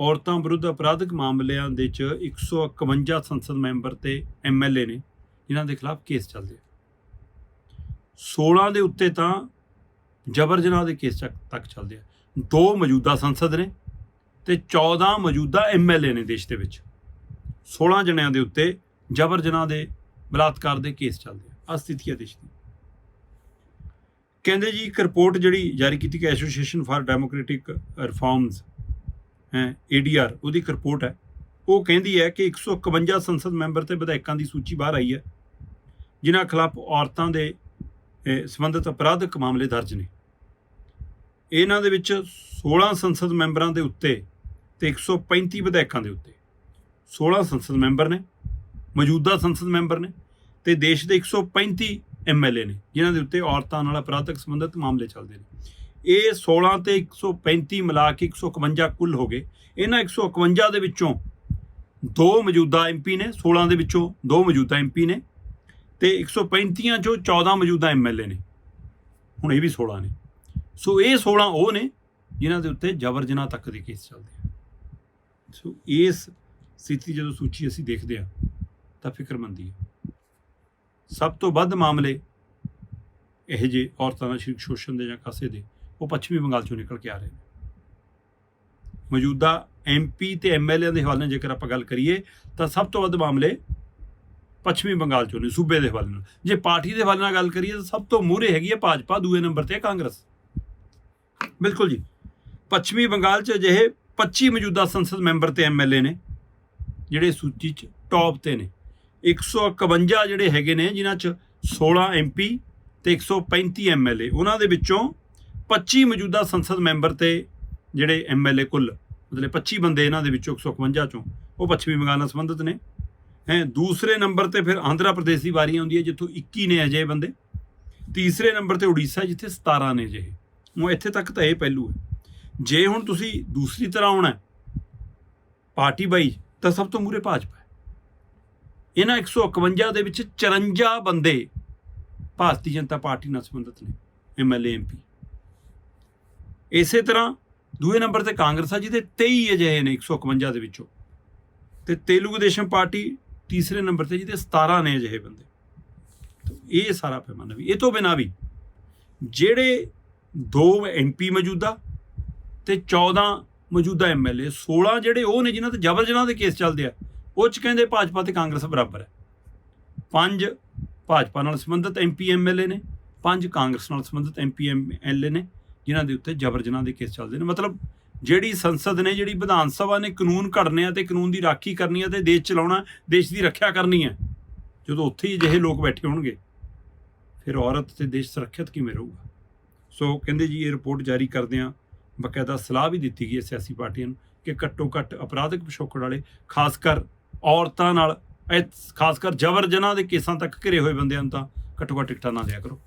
ਔਰਤਾਂ ਵਿਰੁੱਧ ਅਪਰਾਧਿਕ ਮਾਮਲਿਆਂ ਦੇ ਚ 151 ਸੰਸਦ ਮੈਂਬਰ ਤੇ ਐਮਐਲਏ ਨੇ ਜਿਨ੍ਹਾਂ ਦੇ ਖਿਲਾਫ ਕੇਸ ਚੱਲਦੇ ਆ 16 ਦੇ ਉੱਤੇ ਤਾਂ ਜਬਰ ਜਨਾਹ ਦੇ ਕੇਸ ਚੱਕ- ਤੱਕ ਚੱਲਦੇ ਆ ਦੋ ਮੌਜੂਦਾ ਸੰਸਦ ਨੇ ਤੇ 14 ਮੌਜੂਦਾ ਐਮਐਲਏ ਨੇ ਦੇਸ਼ ਦੇ ਵਿੱਚ। 16 ਜਣਿਆਂ ਦੇ ਉੱਤੇ ਜਬਰ ਜਨਾਹ ਦੇ ਬਲਾਤਕਾਰ ਦੇ ਕੇਸ ਚੱਲਦੇ ਆ ਆਹ ਸਥਿਤੀ ਹੈ ਦੇਸ਼ ਦੀ। ਕਹਿੰਦੇ ਜੀ ਇੱਕ ਰਿਪੋਰਟ ਜਿਹੜੀ ਜਾਰੀ ਕੀਤੀ ਕਿ association for democratic reforms ADR ਉਹਦੀ ਇੱਕ ਰਿਪੋਰਟ ਹੈ। ਉਹ ਕਹਿੰਦੀ ਹੈ ਕਿ 151 ਸੰਸਦ ਮੈਂਬਰ ਤੇ ਵਿਧਾਇਕਾਂ ਦੀ ਸੂਚੀ ਬਾਹਰ ਆਈ ਹੈ, ਜਿਨ੍ਹਾਂ ਖਿਲਾਫ ਔਰਤਾਂ ਦੇ ਸੰਬੰਧਿਤ ਅਪਰਾਧਿਕ ਮਾਮਲੇ ਦਰਜ ਨੇ। ਇਹਨਾਂ ਦੇ ਵਿੱਚ 16 ਸੰਸਦ ਮੈਂਬਰਾਂ ਦੇ ਉੱਤੇ ਤੇ 135 ਵਿਧਾਇਕਾਂ ਦੇ ਉੱਤੇ 16 ਸੰਸਦ ਮੈਂਬਰ ਨੇ, ਮੌਜੂਦਾ ਸੰਸਦ ਮੈਂਬਰ ਨੇ ਤੇ ਦੇਸ਼ ਦੇ 135 ਐਮਐਲਏ ਨੇ, ਜਿਨ੍ਹਾਂ ਦੇ ਉੱਤੇ ਔਰਤਾਂ ਨਾਲ ਅਪਰਾਧਿਕ ਸੰਬੰਧਿਤ ਮਾਮਲੇ ਚੱਲਦੇ ਨੇ। ਇਹ 16 ਤੇ 135 ਮਿਲਾ ਕੇ 151 ਕੁੱਲ ਹੋ ਗਏ। ਇਹਨਾਂ 151 ਦੇ ਵਿੱਚੋਂ ਦੋ ਮੌਜੂਦਾ ਐਮਪੀ ਨੇ 16 ਦੇ ਵਿੱਚੋਂ ਦੋ ਮੌਜੂਦਾ ਐਮਪੀ ਨੇ ਤੇ 135 ਚੋਂ 14 ਮੌਜੂਦਾ ਐਮਐਲਏ ਨੇ। ਹੁਣ ਇਹ ਵੀ 16 ਨੇ। ਸੋ ਇਹ 16 ਉਹ ਨੇ ਜਿਨ੍ਹਾਂ ਦੇ ਉੱਤੇ ਜਬਰ ਜਨਾਹ ਤੱਕ ਦੇ ਕੇਸ ਚੱਲਦੇ ਆ। ਸੋ ਇਸ ਸਥਿਤੀ ਜਦੋਂ ਸੂਚੀ ਅਸੀਂ ਦੇਖਦੇ ਆ ਤਾਂ ਫਿਕਰਮੰਦੀ ਹੈ। ਸਭ ਤੋਂ ਵੱਧ ਮਾਮਲੇ ਇਹ ਜੇ ਔਰਤਾਂ ਦਾ ਸਰੀਰਕ ਸ਼ੋਸ਼ਣ ਦੇ ਜਾਂ ਕਾਸੇ ਦੇ ਉਹ ਪੱਛਮੀ ਬੰਗਾਲ ਚੋਂ ਨਿਕਲ ਕੇ ਆ ਰਹੇ ਨੇ। ਮੌਜੂਦਾ ਐਮਪੀ ਤੇ ਐਮਐਲਏ ਦੇ ਹਵਾਲੇ ਨਾਲ ਜੇਕਰ ਆਪਾਂ ਗੱਲ ਕਰੀਏ, ਤਾਂ ਸਭ ਤੋਂ ਵੱਧ ਮਾਮਲੇ ਪੱਛਮੀ ਬੰਗਾਲ ਚੋਂ ਨੇ, ਸੂਬੇ ਦੇ ਹਵਾਲੇ ਨਾਲ। ਜੇ ਪਾਰਟੀ ਦੇ ਹਵਾਲੇ ਨਾਲ ਗੱਲ ਕਰੀਏ, ਤਾਂ ਸਭ ਤੋਂ ਮੂਹਰੇ ਹੈਗੀ ਹੈ ਭਾਜਪਾ, ਦੂਏ ਨੰਬਰ ਤੇ ਕਾਂਗਰਸ। ਬਿਲਕੁਲ ਜੀ। ਪੱਛਮੀ ਬੰਗਾਲ 'ਚ ਅਜਿਹੇ 25 ਮੌਜੂਦਾ ਸੰਸਦ ਮੈਂਬਰ ਤੇ ਐਮਐਲਏ ਨੇ, ਜਿਹੜੇ ਸੂਚੀ 'ਚ ਟੌਪ ਤੇ ਨੇ। 151 ਜਿਹੜੇ ਹੈਗੇ ਨੇ, ਜਿਨ੍ਹਾਂ 'ਚ 16 ਐਮਪੀ ਤੇ 135 ਐਮਐਲਏ ਉਹਨਾਂ ਦੇ ਵਿੱਚੋਂ 25 ਮੌਜੂਦਾ ਸੰਸਦ ਮੈਂਬਰ ਤੇ ਜਿਹੜੇ ਐਮਐਲਏ ਕੁੱਲ, ਮਤਲਬ 25 ਬੰਦੇ ਇਹਨਾਂ ਦੇ ਵਿੱਚੋਂ 151 ਚੋਂ, ਉਹ ਪੱਛਮੀ ਬੰਗਾਲ ਨਾਲ ਸੰਬੰਧਿਤ ਨੇ। ਹੈ, ਦੂਸਰੇ ਨੰਬਰ ਤੇ ਫਿਰ ਆਂਧਰਾ ਪ੍ਰਦੇਸ਼ ਦੀ ਵਾਰੀ ਆਉਂਦੀ ਹੈ, ਜਿੱਥੋਂ 21 ਨੇ ਅਜੇ ਬੰਦੇ। ਤੀਸਰੇ ਨੰਬਰ ਤੇ ਉੜੀਸਾ, ਜਿੱਥੇ 17 ਨੇ ਅਜੇ ਉਹ ਇੱਥੇ ਤੱਕ ਤਾਂ ਇਹ ਪਹਿਲੂ ਹੈ। ਜੇ ਹੁਣ ਤੁਸੀਂ ਦੂਸਰੀ ਤਰ੍ਹਾਂ ਆਉਣਾ ਪਾਰਟੀ ਬਾਈ, ਤਾਂ ਸਭ ਤੋਂ ਮੂਰੇ ਭਾਜਪਾ ਹੈ। ਇਹਨਾਂ 151 ਦੇ ਵਿੱਚ 54 ਬੰਦੇ ਭਾਰਤੀ ਜਨਤਾ ਪਾਰਟੀ ਨਾਲ ਸੰਬੰਧਿਤ ਨੇ ਐਮਐਲਏ ਐਮਪੀ ਇਸੇ ਤਰ੍ਹਾਂ ਦੂਏ ਨੰਬਰ ਤੇ ਕਾਂਗਰਸ ਆ, ਜਿਹਦੇ 23 ਅਜਿਹੇ ਨੇ 151 ਦੇ ਵਿੱਚੋਂ। ਤੇ ਤੇਲੁਗੂ ਦੇਸ਼ਮ ਪਾਰਟੀ ਤੀਸਰੇ ਨੰਬਰ ਤੇ, ਜਿਹਦੇ 17 ਨੇ ਅਜਿਹੇ ਬੰਦੇ। ਇਹ ਸਾਰਾ ਪੈਮਾਨਾ ਵੀ। ਇਹ ਤੋਂ ਬਿਨਾ ਵੀ ਜਿਹੜੇ ਦੋ ਐਮਪੀ ਮੌਜੂਦਾ ਤੇ 14 ਮੌਜੂਦਾ ਐਮਐਲਏ 16 ਜਿਹੜੇ ਉਹ ਨੇ, ਜਿਨ੍ਹਾਂ ਤੇ ਜਬਰ ਜਨਾਹ ਦੇ ਕੇਸ ਚੱਲਦੇ ਆ, ਉਹ ਚ ਕਹਿੰਦੇ ਭਾਜਪਾ ਤੇ ਕਾਂਗਰਸ ਬਰਾਬਰ ਹੈ। ਪੰਜ ਭਾਜਪਾ ਨਾਲ ਸੰਬੰਧਿਤ ਐਮਪੀ ਐਮਐਲਏ ਨੇ, ਪੰਜ ਕਾਂਗਰਸ ਨਾਲ ਸੰਬੰਧਿਤ ਐਮਪੀ ਐਮਐਲਏ ਨੇ। ਜਿਨ੍ਹਾਂ ਦੇ ਉੱਤੇ ਜਬਰ ਜਨਾਹ ਦੇ ਕੇਸ ਚੱਲਦੇ ਨੇ। ਮਤਲਬ ਜਿਹੜੀ ਸੰਸਦ ਨੇ, ਜਿਹੜੀ ਵਿਧਾਨ ਸਭਾ ਨੇ ਕਾਨੂੰਨ ਘੜਨੇ ਆ ਤੇ ਕਾਨੂੰਨ ਦੀ ਰਾਖੀ ਕਰਨੀ ਆ ਤੇ ਦੇਸ਼ ਚਲਾਉਣਾ, ਦੇਸ਼ ਦੀ ਰੱਖਿਆ ਕਰਨੀ ਹੈ ਜਦੋਂ ਉੱਥੇ ਹੀ ਜਿਹੇ ਲੋਕ ਬੈਠੇ ਹੋਣਗੇ, ਫਿਰ ਔਰਤ ਤੇ ਦੇਸ਼ ਸੁਰੱਖਿਅਤ ਕਿਵੇਂ ਰਹੂਗਾ? ਸੋ ਕਹਿੰਦੇ ਜੀ, ਇਹ ਰਿਪੋਰਟ ਜਾਰੀ ਕਰਦੇ ਆ ਬਕਾਇਦਾ ਸਲਾਹ ਵੀ ਦਿੱਤੀ ਗਈ ਹੈ ਸਿਆਸੀ ਪਾਰਟੀਆਂ ਨੂੰ ਕਿ ਘੱਟੋ ਘੱਟ ਅਪਰਾਧਿਕ ਪਿਛੋਕੜ ਵਾਲੇ, ਖਾਸ ਕਰ ਔਰਤਾਂ ਨਾਲ ਖਾਸ ਕਰ ਜਬਰ ਜਨਾਹ ਦੇ ਕੇਸਾਂ ਤੱਕ ਘਿਰੇ ਹੋਏ ਬੰਦਿਆਂ ਨੂੰ ਤਾਂ ਘੱਟੋ ਘੱਟ ਟਿਕਟਾਂ ਨਾ ਦਿਆ ਕਰੋ।